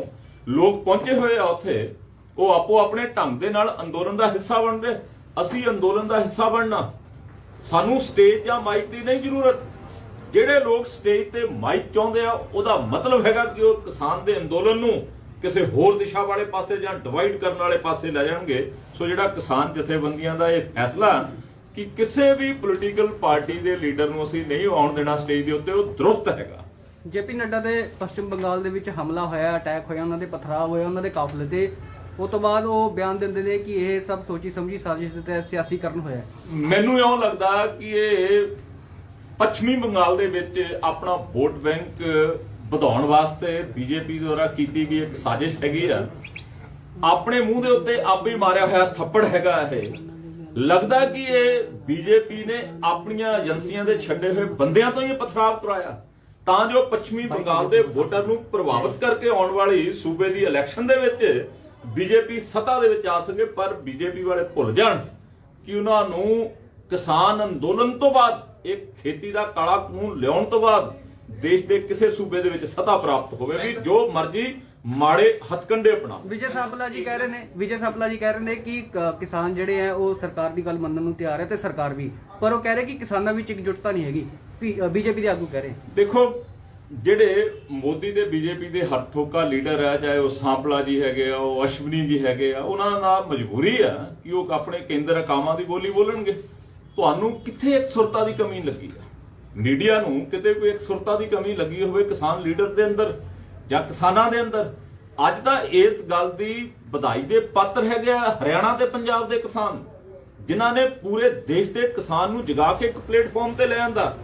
ਲੋਕ ਪਹੁੰਚੇ ਹੋਏ ਆ ਉੱਥੇ। ਉਹ ਆਪੋ ਆਪਣੇ ਢੰਗ ਦੇ ਨਾਲ ਅੰਦੋਲਨ ਦਾ ਹਿੱਸਾ ਬਣਦੇ। ਅਸੀਂ ਅੰਦੋਲਨ ਦਾ ਹਿੱਸਾ ਬਣਨਾ। ਸਾਨੂੰ ਸਟੇਜ ਜਾਂ ਮਾਈਕ ਦੀ ਨਹੀਂ ਜ਼ਰੂਰਤ। ਜਿਹੜੇ ਲੋਕ ਸਟੇਜ ਤੇ ਮਾਈਕ ਚਾਹੁੰਦੇ ਆ, ਉਹਦਾ ਮਤਲਬ ਹੈਗਾ ਕਿ ਉਹ ਕਿਸਾਨ ਦੇ ਅੰਦੋਲਨ ਨੂੰ ਕਿਸੇ ਹੋਰ ਦਿਸ਼ਾ ਵਾਲੇ ਪਾਸੇ ਜਾਂ ਡਿਵਾਈਡ ਕਰਨ ਵਾਲੇ ਪਾਸੇ ਲੈ ਜਾਣਗੇ ਸੋ ਜਿਹੜਾ ਕਿਸਾਨ ਜਥੇਬੰਦੀਆਂ ਦਾ ਇਹ ਫੈਸਲਾ ਕਿ ਕਿਸੇ ਵੀ ਪੋਲੀਟੀਕਲ ਪਾਰਟੀ ਦੇ ਲੀਡਰ ਨੂੰ ਅਸੀਂ ਨਹੀਂ ਆਉਣ ਦੇਣਾ ਸਟੇਜ ਦੇ ਉੱਤੇ ਉਹ ਦਰੁਸਤ ਹੈਗਾ ਜੇਪੀ ਨੱਡਾ ਦੇ ਪੱਛਮ ਬੰਗਾਲ ਦੇ ਵਿੱਚ ਹਮਲਾ ਹੋਇਆ ਅਟੈਕ ਹੋਇਆ ਉਹਨਾਂ ਦੇ ਪਥਰਾਵ ਹੋਇਆ ਉਹਨਾਂ ਦੇ ਕਾਫਲੇ ਤੇ ਉਹ ਤੋਂ ਬਾਅਦ ਉਹ ਬਿਆਨ ਦਿੰਦੇ ਨੇ ਕਿ ਇਹ ਸਭ ਸੋਚੀ ਸਮਝੀ ਸਾਜ਼ਿਸ਼ ਦੇ ਤਹਿਤ ਸਿਆਸੀਕਰਨ ਹੋਇਆ। ਮੈਨੂੰ ਇਉਂ ਲੱਗਦਾ ਕਿ ਇਹ ਪੱਛਮੀ ਬੰਗਾਲ ਦੇ ਵਿੱਚ ਆਪਣਾ ਵੋਟ ਬੈਂਕ ਵਧਾਉਣ ਵਾਸਤੇ ਬੀਜੇਪੀ ਦੁਆਰਾ ਕੀਤੀ ਗਈ ਇੱਕ ਸਾਜ਼ਿਸ਼ ਹੈਗੀ ਆ। ਆਪਣੇ ਮੂੰਹ ਦੇ ਉੱਤੇ ਆਪੇ ਹੀ ਮਾਰਿਆ ਹੋਇਆ ਥੱਪੜ ਹੈਗਾ ਇਹ। ਲੱਗਦਾ ਕਿ ਇਹ ਬੀਜੇਪੀ ਨੇ ਆਪਣੀਆਂ ਏਜੰਸੀਆਂ ਦੇ ਛੱਡੇ ਹੋਏ ਬੰਦਿਆਂ ਤੋਂ ਹੀ ਪਥਰਾਵ ਕਰਾਇਆ। ਤਾਂ ਜੋ ਪੱਛਮੀ ਬੰਗਾਲ ਦੇ ਵੋਟਰ ਨੂੰ ਪ੍ਰਭਾਵਿਤ ਕਰਕੇ ਆਉਣ ਵਾਲੀ ਸੂਬੇ ਦੀ ਇਲੈਕਸ਼ਨ ਦੇ ਵਿੱਚ ਬੀਜੇਪੀ ਸੱਤਾ ਦੇ ਵਿੱਚ ਆ ਸਕੇ, ਪਰ ਬੀਜੇਪੀ ਵਾਲੇ ਭੁੱਲ ਜਾਣ ਕਿ ਉਹਨਾਂ ਨੂੰ ਕਿਸਾਨ ਅੰਦੋਲਨ ਤੋਂ ਬਾਅਦ, ਇੱਕ ਖੇਤੀ ਦਾ ਕਾਲਾ ਕਾਨੂੰਨ ਲਿਆਉਣ ਤੋਂ ਬਾਅਦ ਦੇਸ਼ ਦੇ ਕਿਸੇ ਸੂਬੇ ਦੇ ਵਿੱਚ ਸੱਤਾ ਪ੍ਰਾਪਤ ਹੋਵੇ ਵੀ ਜੋ ਮਰਜ਼ੀ ਮਾੜੇ ਹੱਥਕੰਡੇ ਅਪਣਾ ਵਿਜੇ ਸਾਪਲਾ ਜੀ ਕਹਿ ਰਹੇ ਨੇ ਵਿਜੇ ਸਾਪਲਾ ਜੀ ਕਹਿ ਰਹੇ ਨੇ ਕਿ ਕਿਸਾਨ ਜਿਹੜੇ ਆ ਉਹ ਸਰਕਾਰ ਦੀ ਗੱਲ ਮੰਨਣ ਨੂੰ ਤਿਆਰ ਹੈ ਤੇ ਸਰਕਾਰ ਵੀ। ਪਰ ਉਹ ਕਹਿ ਰਹੇ ਕਿ ਕਿਸਾਨਾਂ ਵਿੱਚ ਇਕਜੁੱਟਤਾ ਨਹੀਂ ਹੈਗੀ। ਬੀਜੇਪੀ ਦੇ ਆਗੂ ਕਹਿ ਰਹੇ ਦੇਖੋ ਜਿਹੜੇ ਮੋਦੀ ਦੇ ਬੀਜੇਪੀ ਦੇ ਹੱਥ ਠੋਕਾ ਲੀਡਰ ਆ ਚਾਹੇ ਉਹ ਸਾਂਪਲਾ ਜੀ ਹੈਗੇ ਆ ਉਹ ਅਸ਼ਵਨੀ ਜੀ ਹੈਗੇ ਆ ਉਹਨਾਂ ਦਾ ਮਜਬੂਰੀ ਆ ਕਿ ਉਹ ਆਪਣੇ ਕੇਂਦਰ ਹਕਾਮਾਂ ਦੀ ਬੋਲੀ ਬੋਲਣਗੇ। ਤੁਹਾਨੂੰ ਕਿੱਥੇ ਇੱਕ ਸੁਰਤਾ ਦੀ ਕਮੀ ਲੱਗੀ ਆ? ਮੀਡੀਆ ਨੂੰ ਕਿਤੇ ਕੋਈ ਇੱਕ ਸੁਰਤਾ ਦੀ ਕਮੀ ਲੱਗੀ ਹੋਵੇ ਕਿਸਾਨ ਲੀਡਰ ਦੇ ਅੰਦਰ ਜਾਂ ਕਿਸਾਨਾਂ ਦੇ ਅੰਦਰ, ਅੱਜ ਤਾਂ ਇਸ ਗੱਲ ਦੀ ਵਧਾਈ ਦੇ ਪਾਤਰ ਹੈਗੇ ਆ ਹਰਿਆਣਾ ਤੇ ਪੰਜਾਬ ਦੇ ਕਿਸਾਨ, ਜਿਨ੍ਹਾਂ ਨੇ ਪੂਰੇ ਦੇਸ਼ ਦੇ ਕਿਸਾਨ ਨੂੰ ਜਗਾ ਕੇ ਇੱਕ ਪਲੇਟਫਾਰਮ ਤੇ ਲੈ ਆਂਦਾ।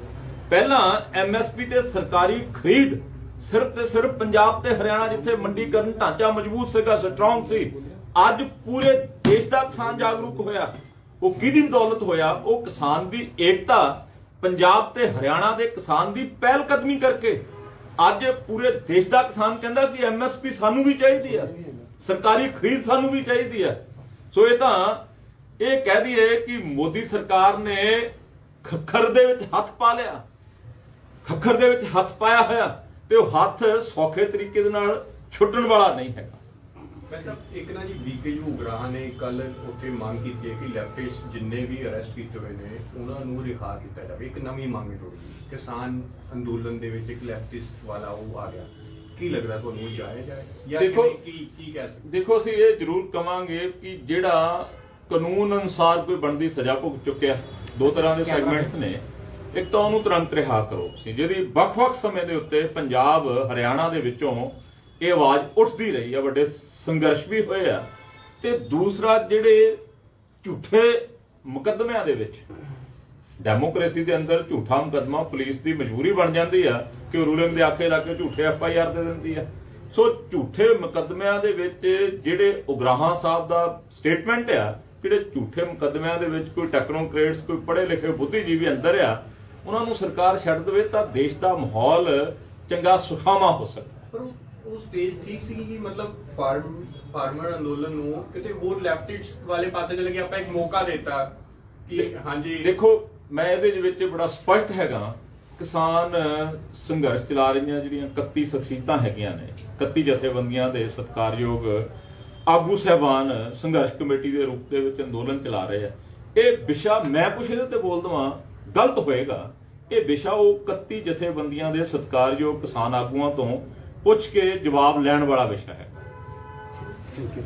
ਪਹਿਲਾਂ ਐਮਐਸਪੀ ਤੇ ਸਰਕਾਰੀ ਖਰੀਦ ਸਿਰਫ ਤੇ ਸਿਰਫ ਪੰਜਾਬ ਤੇ ਹਰਿਆਣਾ ਜਿੱਥੇ ਮੰਡੀਕਰਨ ਢਾਂਚਾ ਮਜ਼ਬੂਤ ਸੀਗਾ ਸਟਰੋਂਗ ਸੀ, ਅੱਜ ਪੂਰੇ ਦੇਸ਼ ਦਾ ਕਿਸਾਨ ਜਾਗਰੂਕ ਹੋਇਆ। ਉਹ ਕਿਹਦੀ ਦੌਲਤ ਹੋਇਆ? ਉਹ ਕਿਸਾਨ ਦੀ ਏਕਤਾ ਪੰਜਾਬ ਤੇ ਹਰਿਆਣਾ ਦੇ ਕਿਸਾਨ ਦੀ ਪਹਿਲ ਕਦਮੀ ਕਰਕੇ ਅੱਜ ਪੂਰੇ ਦੇਸ਼ ਦਾ ਕਿਸਾਨ ਕਹਿੰਦਾ ਕਿ ਐਮਐਸਪੀ ਸਾਨੂੰ ਵੀ ਚਾਹੀਦੀ ਹੈ, ਸਰਕਾਰੀ ਖਰੀਦ ਸਾਨੂੰ ਵੀ ਚਾਹੀਦੀ ਹੈ। ਸੋ ਇਹ ਤਾਂ ਇਹ ਕਹਿ ਦਈਏ ਕਿ ਮੋਦੀ ਸਰਕਾਰ ਨੇ ਖੱਖਰ ਦੇ ਵਿੱਚ ਹੱਥ ਪਾ ਲਿਆ। ਖੱਖਰ ਦੇ ਵਿੱਚ ਹੱਥ ਪਾਇਆ ਹੋਇਆ ਤੇ ਉਹ ਹੱਥ ਸੌਖੇ ਤਰੀਕੇ ਦੇ ਨਾਲ ਛੁੱਟਣ ਵਾਲਾ ਨਹੀਂ ਹੈਗਾ। ਸਾਹਿਬ ਇੱਕ ਨਾ ਜੀ ਵੀਕਯੂ ਉਗਰਾਹ ਨੇ ਕੱਲ ਉੱਥੇ ਮੰਗ ਕੀਤੀ ਹੈ ਕਿ ਲੈਫਟਿਸਟ ਜਿੰਨੇ ਵੀ ਅਰੈਸਟ ਕੀਤੇ ਹੋਏ ਨੇ ਉਹਨਾਂ ਨੂੰ ਰਿਹਾ ਕੀਤਾ ਜਾਵੇ। ਇੱਕ ਨਵੀਂ ਮੰਗ ਜੁੜ ਗਈ ਕਿਸਾਨ ਅੰਦੋਲਨ ਦੇ ਵਿੱਚ ਇੱਕ ਲੈਫਟਿਸਟ ਵਾਲਾ ਉਹ ਆ ਗਿਆ। ਕੀ ਲੱਗਦਾ ਤੁਹਾਨੂੰ? ਉਹ ਜਾਇਜ਼ ਹੈ ਜਾਂ ਦੇਖੋ- ਕਿਵੇਂ- ਕੀ ਕੀ ਕਹਿ ਸਕਦੇ? ਦੇਖੋ ਅਸੀਂ ਇਹ ਜ਼ਰੂਰ ਕਵਾਂਗੇ ਕਿ ਜਿਹੜਾ ਕਾਨੂੰਨ ਅਨੁਸਾਰ ਕੋਈ ਬਣਦੀ ਸਜ਼ਾ ਭੁਗਤ ਚੁੱਕਿਆ ਦੋ ਤਰ੍ਹਾਂ ਦੇ ਸੈਗਮੈਂਟਸ ਨੇ। ਇੱਕ ਤਾਂ ਉਹਨੂੰ ਤੁਰੰਤ ਰਿਹਾ ਕਰੋ ਸੀ ਜਿਹਦੀ ਵੱਖ-ਵੱਖ ਸਮੇਂ ਦੇ ਉੱਤੇ ਪੰਜਾਬ ਹਰਿਆਣਾ ਦੇ ਵਿੱਚੋਂ ਇਹ ਆਵਾਜ਼ ਉੱਠਦੀ ਰਹੀ ਆ, ਵੱਡੇ ਸੰਘਰਸ਼ ਵੀ ਹੋਏ ਆ। ਤੇ ਦੂਸਰਾ ਜਿਹੜੇ ਝੂਠੇ ਮੁਕੱਦਮਿਆਂ ਦੇ ਵਿੱਚ, ਡੈਮੋਕ੍ਰੇਸੀ ਦੇ ਅੰਦਰ ਝੂਠਾ ਮੁਕੱਦਮਾ ਪੁਲਿਸ ਦੀ ਮਜਬੂਰੀ ਬਣ ਜਾਂਦੀ ਆ ਕਿ ਉਹ ਰੂਲਿੰਗ ਦੇ ਆਖੇ ਲਾ ਕੇ ਝੂਠੇ ਐਫ ਆਈ ਆਰ ਦੇ ਦਿੰਦੀ ਆ। ਸੋ ਝੂਠੇ ਮੁਕੱਦਮਿਆਂ ਦੇ ਵਿੱਚ ਜਿਹੜੇ ਉਗਰਾਹਾਂ ਸਾਹਿਬ ਦਾ ਸਟੇਟਮੈਂਟ ਆ, ਜਿਹੜੇ ਝੂਠੇ ਮੁਕੱਦਮਿਆਂ ਦੇ ਵਿੱਚ ਕੋਈ ਟੈਕਨੋਕ੍ਰੇਟਸ, ਕੋਈ ਪੜ੍ਹੇ ਲਿਖੇ ਬੁੱਧੀਜੀਵੀ ਅੰਦਰ ਆ, ਉਹਨਾਂ ਨੂੰ ਸਰਕਾਰ ਛੱਡ ਦੇਵੇ ਤਾਂ ਦੇਸ਼ ਦਾ ਮਾਹੌਲ ਚੰਗਾ ਸੁਖਾਵਾਂ ਹੋ ਸਕਦਾ। ਪਰ ਉਹ ਸਟੇਜ ਠੀਕ ਸੀ ਕਿ ਮਤਲਬ ਫਾਰਮ ਫਾਰਮਰ ਅੰਦੋਲਨ ਨੂੰ ਕਿਤੇ ਹੋਰ ਲੈਫਟਿਸਟ ਵਾਲੇ ਪਾਸੇ ਚਲੇ ਗਿਆ ਆਪਾਂ ਇੱਕ ਮੌਕਾ ਦਿੱਤਾ ਕਿ ਹਾਂਜੀ। ਦੇਖੋ ਮੈਂ ਇਹਦੇ ਵਿੱਚ ਬੜਾ ਸਪਸ਼ਟ ਹੈਗਾ ਕਿਸਾਨ ਸੰਘਰਸ਼ ਚਲਾ ਰਹੀਆਂ ਜਿਹੜੀਆਂ 31 ਸ਼ਖਸੀਅਤਾਂ ਹੈਗੀਆਂ ਨੇ 31 ਜਥੇਬੰਦੀਆਂ ਦੇ ਸਤਿਕਾਰਯੋਗ ਆਗੂ ਸਹਿਬਾਨ ਸੰਘਰਸ਼ ਕਮੇਟੀ ਦੇ ਰੂਪ ਦੇ ਵਿੱਚ ਅੰਦੋਲਨ ਚਲਾ ਰਹੇ ਆ। ਇਹ ਵਿਸ਼ਾ ਮੈਂ ਕੁਛ ਇਹਦੇ ਤੇ ਬੋਲ ਦਵਾਂ ਗਲਤ ਹੋਏਗਾ। ਇਹ ਵਿਸ਼ਾ ਉਹ 31 ਜਥੇਬੰਦੀਆਂ ਦੇ ਸਤਿਕਾਰਯੋਗ ਕਿਸਾਨ ਆਗੂਆਂ ਤੋਂ ਪੁੱਛ ਕੇ ਜਵਾਬ ਲੈਣ ਵਾਲਾ ਵਿਸ਼ਾ ਹੈ। Thank you